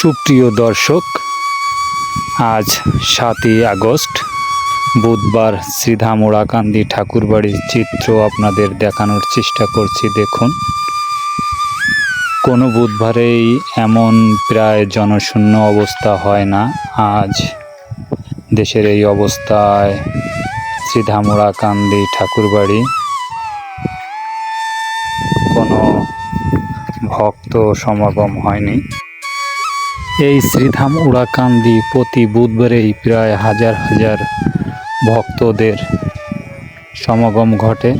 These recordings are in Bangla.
সুপ্রিয় দর্শক, আজ সাতই আগস্ট, বুধবার শ্রীধাম শ্রীধামোড়াকান্দি ঠাকুরবাড়ির চিত্র আপনাদের দেখানোর চেষ্টা করছি। দেখুন, কোনো বুধবারেই এমন প্রায় জনশূন্য অবস্থা হয় না। আজ দেশের এই অবস্থায় শ্রীধামোড়াকান্দি ঠাকুরবাড়ি কোনো ভক্ত সমাগম হয়নি। এই শ্রীধাম উড়াকান্দি প্রতি বুধবারেই প্রায় হাজার হাজার ভক্তদের সমাগম ঘটে।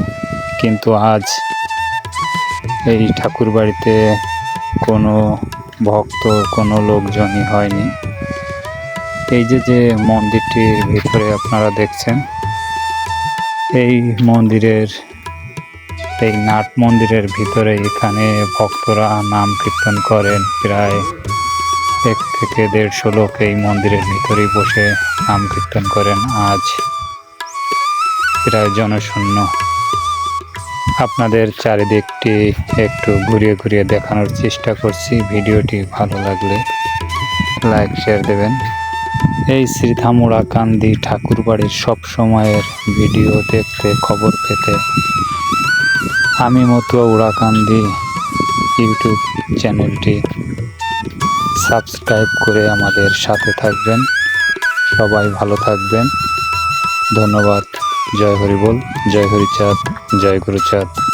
কিন্তু আজ এই ঠাকুর বাড়িতে কোনো ভক্ত, কোনো লোকজনই হয়নি। এই যে যে মন্দিরটির ভিতরে আপনারা দেখছেন, এই মন্দিরের, এই নাট মন্দিরের ভিতরে এখানে ভক্তরা নাম কীর্তন করেন প্রায় এক থেকে দেড়শো লোক এই মন্দিরের ভিতরেই বসে নাম কীর্তন করেন আজ। প্রায় জনশূন্য। আপনাদের চারিদিকটি একটু ঘুরিয়ে ঘুরিয়ে দেখানোর চেষ্টা করছি। ভিডিওটি ভালো লাগলে লাইক, শেয়ার দেবেন। এই শ্রীধামুড়া কান্দি ঠাকুর বাড়ির সব সময়ের ভিডিও দেখতে খবর পেতে আমি মতুয়া উড়াকান্দি ইউটিউব চ্যানেলটি সাবস্ক্রাইব করে আমাদের সাথে থাকবেন। সবাই ভালো থাকবেন। ধন্যবাদ। জয় হরিবল। জয় হরিচাঁদ। জয় গুরুচাঁদ।